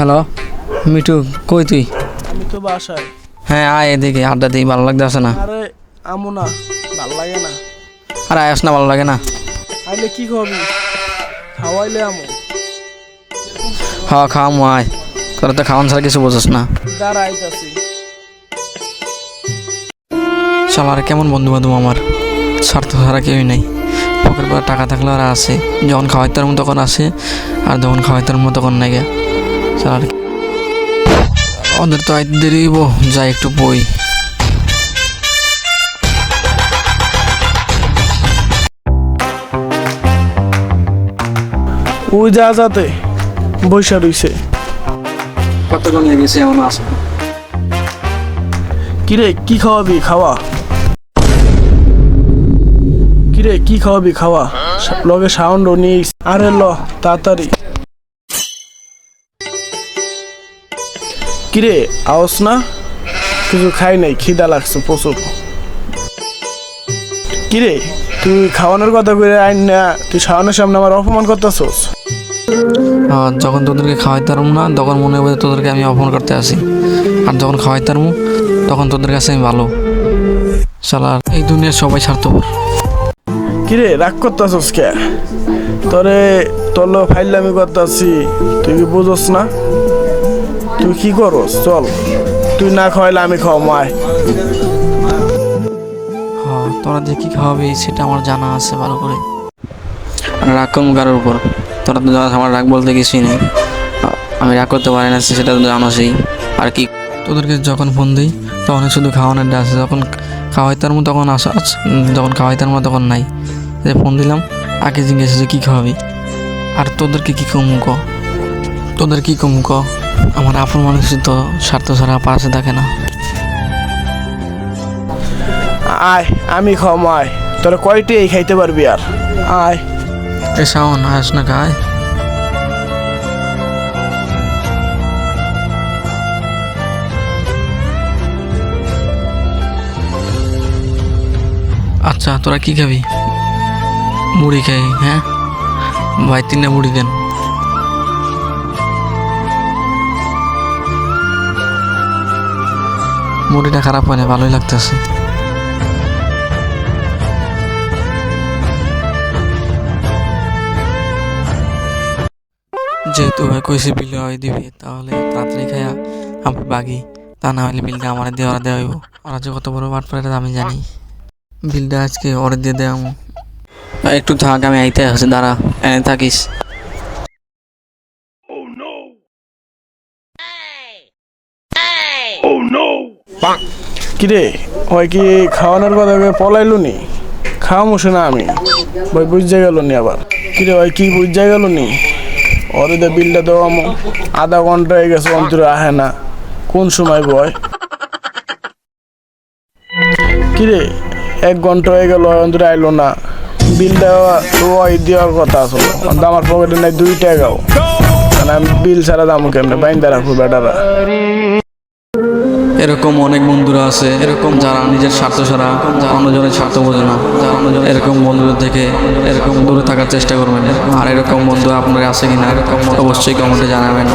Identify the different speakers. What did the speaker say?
Speaker 1: Hello Mithu কই তুই?
Speaker 2: আমি তো বাসায়।
Speaker 1: হ্যাঁ আয় এদিকে আড্ডা দিই ভালো লাগতে আসে না।
Speaker 2: আরে আমু না ভালো লাগে না।
Speaker 1: আর আয়াস না ভালো লাগে না।
Speaker 2: আইলে কি খাবি খাওয়াইলে আমু।
Speaker 1: হ্যাঁ খাওয়া মো আয়। তোরা তো খাওয়ান ছাড়া কিছু বোঝাস না।
Speaker 2: দাঁড়া আইতাছি।
Speaker 1: চল আর কেমন বন্ধু বান্ধব আমার? স্বার্থ ছাড়া কেউই নেই। পকেট পরে টাকা থাকলে ওরা আসে যখন খাওয়াইতে মতো তখন আসে আর যখন খাওয়াইতে মতো তখন নাই আর ওদের তো আইতে দেরি হইব যাই একটু বই।
Speaker 2: ওই যা যাতে বৈশা রইছে।
Speaker 1: কতক্ষণ লেগেছে এমন আসে
Speaker 2: কিরে কি খাওয়াবি খাওয়া? কিরে কি খাওয়াবি খাওয়া? লগে সাউন্ড নিস আরে ল তাড়াতাড়ি। কিরে আওস না? কিছু খাই নাই খিদা লাগছে প্রচুর। কিরে তুই খাওয়ানোর কথা কইরে আইন না তুই শাওনের সামনে আমার অপমান করতেছস?
Speaker 1: আর যখন তোদেরকে খাওয়াইতে পারব না তখন মনে হবে তোদেরকে আমি অপমান করতে আসি আর যখন খাওয়াইতে পারব তখন তোদের কাছে আমি ভালো। শালা এই দুনিয়ার সবাই স্বার্থপর।
Speaker 2: কিরে রাগ করতেছস কে? তোরে তোর ফাইলামি করতেছি তুই কি বুঝোস না? তুই কি করস? চল। তুই না খাওয়াইলে আমি খাওয়া
Speaker 1: হ্যাঁ তোরা যে কী খাওয়াবি সেটা আমার জানা আছে ভালো করে। আর রাগ করব কারোর উপর? তোরা তো জানাস আমার রাগ বলতে কিছুই নেই। আমি রাগ করতে পারি না সেটা তো জানাসই। আর কি? তোদেরকে যখন ফোন দিই তখন শুধু খাওয়ানোর আসে যখন খাওয়াইতার মতো তখন আসা যখন খাওয়াইতে পারব তখন নাই। যে ফোন দিলাম আগে জিজ্ঞেস যে কী খাওয়াবি? আর তোদেরকে কী কম ক? তোদের কী কম ক? আমার আপন মানুষ তো স্বার্থ ছাড়া পাশে থাকে না।
Speaker 2: আয় আমি খাওয়া আয়। তোরা কয়টি এই খাইতে পারবি আর? আয়।
Speaker 1: এ শাওন আস না খায় আচ্ছা তোরা কি খাবি? মুড়ি খাই হ্যাঁ? ভাই তিনটা মুড়ি দেন। মুড়িটা খারাপ হয় না, ভালোই লাগতেছে। যেহেতু ভাই কইছে বিল হয় দিবি, তাহলে তাড়াতাড়ি খাইয়া আমি বাগি। তা না হলে বিলটা আমার দিয়ে ওরা দেওয়া হইব ওরা যে কত বড় বাট পারে আমি জানি। বিলটা আজকে ওরে দিয়ে দেওয়া একটু থাক, আমি আইতে আসি, দাঁড়া, এনে থাকিস।
Speaker 2: কিরে, হয় কি খাওয়ানোর কথা পলাইলো নি খাওয়ামো না আমি। ভাই বুঝতে গেল নি আবার। কিরে ভাই, কি বুঝতে গেল নি ওরে দে বিলটা আমো। আধা ঘণ্টা হয়ে গেছে, অন্তরে আহে না। কোন সময় বয় কিরে, এক ঘণ্টা হয়ে গেল, অন্তরে আইলো না। বিল দেওয়া ওই দেওয়ার কথা আসলো আমার পকেটে নাই দুই টাকাও মানে আমি বিল ছাড়া দাম কেমনে? বাইন্দা রাখব বেটারা।
Speaker 1: এরকম অনেক বন্ধুরা আছে, এরকম যারা নিজের স্বার্থ ছাড়া অন্যজনের স্বার্থ বোঝে না। এরকম বন্ধুদের থেকে এরকম দূরে থাকার চেষ্টা করবেন। আর এরকম বন্ধু আপনার আছে কিনা এরকম অবশ্যই কমেন্টে জানাবেন।